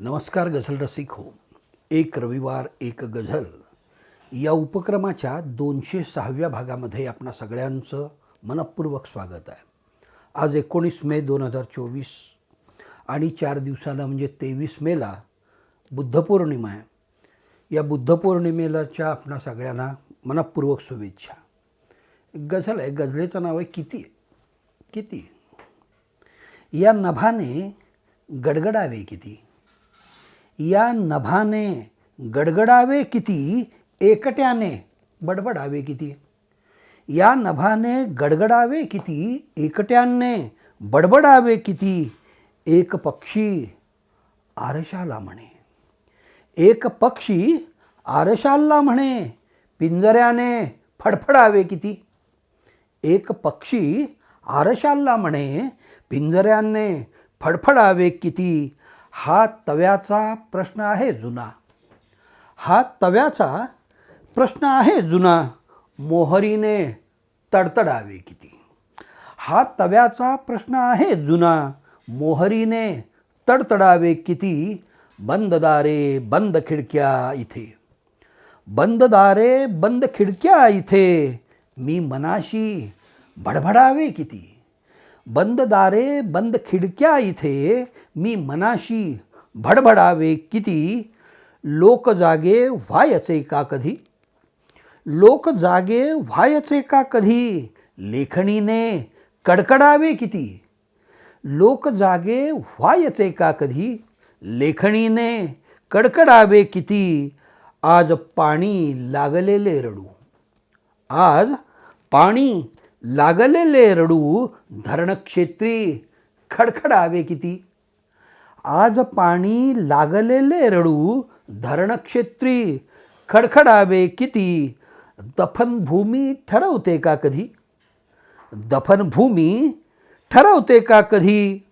नमस्कार गझल रसिक हो. एक रविवार एक गझल. या उपक्रमाच्या दोनशे सहाव्या भागामध्ये आपणा सगळ्यांचं मनपूर्वक स्वागत आहे. आज एकोणीस मे दोन हजार चोवीस आणि चार दिवसाला म्हणजे तेवीस मेला बुद्धपौर्णिमा आहे. या बुद्धपौर्णिमेलाच्या आपणा सगळ्यांना मनपूर्वक शुभेच्छा. गझल आहे गझलेचं नाव आहे किती किती या नभाने गडगडावे किती? या नभाने गडगडावे किती एकट्याने बडबडावे किती? या नभाने गडगडावे किती एकट्याने बडबडावे किती? एक पक्षी आरशाला म्हणे. एक पक्षी आरशाला म्हणे पिंजऱ्याने फडफडावे किती? एक पक्षी आरशाला म्हणे पिंजऱ्याने फडफडावे किती? हा तव्याचा प्रश्न आहे जुना. हा तव्याचा प्रश्न आहे जुना. मोहरीने तडतडावे किती. हा तव्याचा प्रश्न आहे जुना. मोहरीने तडतडावे किती. बंद दारे बंद खिडक्या इथे. बंद दारे बंद खिडक्या इथे. मी मनाशी भडभडावे किती. बंद दारे बंद खिडक्या इथे मी मनाशी भडभडावे किती? लोक जागे व्हायचे का कधी? लोक जागे व्हायचे का कधी? लेखणीने कडकडावे किती? लोक जागे व्हायचे का कधी? लेखणीने कडकडावे किती? आज पाणी लागलेले रडू. आज पाणी लागलेले रडू धरणक्षेत्री खडखडावे किती. आज पाणी लागलेले रडू धरणक्षेत्री खडखडावे किती. दफनभूमी ठरवते का कधी. दफनभूमी ठरवते का कधी.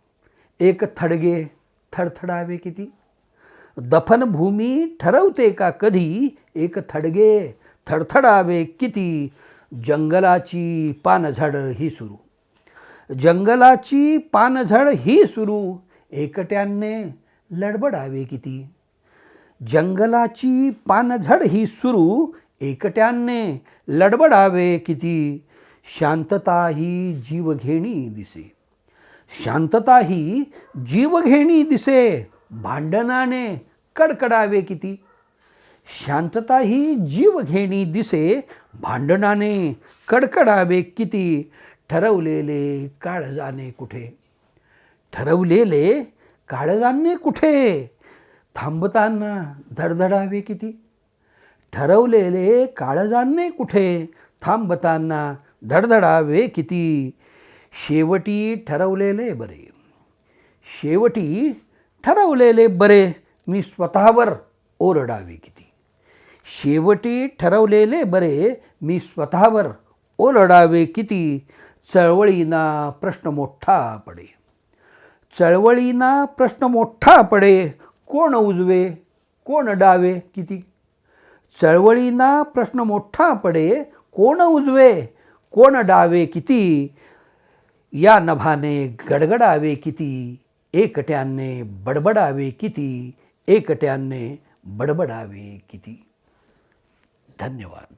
एक थडगे थडथडावे किती. दफनभूमी ठरवते का कधी. एक थडगे थडथडावे किती. जंगलाची पानझाडं ही सुरू. जंगलाची पानझड ही सुरू. एकट्याने लडबडावे किती. जंगलाची पानझड ही सुरू. एकट्याने लडबडावे किती. शांतता ही जीवघेणी दिसे. शांतता ही जीवघेणी दिसे. भांडणाने कडकडावे किती. शांतता ही जीवघेणी दिसे भांडणाने कडकडावे किती ठरवलेले काळजाने कुठे? ठरवलेले काळजाने कुठे? थांबताना धडधडावे किती? ठरवलेले काळजाने कुठे? थांबताना धडधडावे किती? शेवटी ठरवलेले बरे. शेवटी ठरवलेले बरे मी स्वतःवर ओरडावे किती? शेवटी ठरवलेले बरे मी स्वतःवर ओरडावे किती? चळवळीना प्रश्न मोठा पडे. चळवळीना प्रश्न मोठा पडे कोण उजवे कोण डावे किती? चळवळीना प्रश्न मोठा पडे कोण उजवे कोण डावे किती? या नभाने गडगडावे किती? एकट्याने बडबडावे किती? एकट्याने बडबडावे किती? धन्यवाद.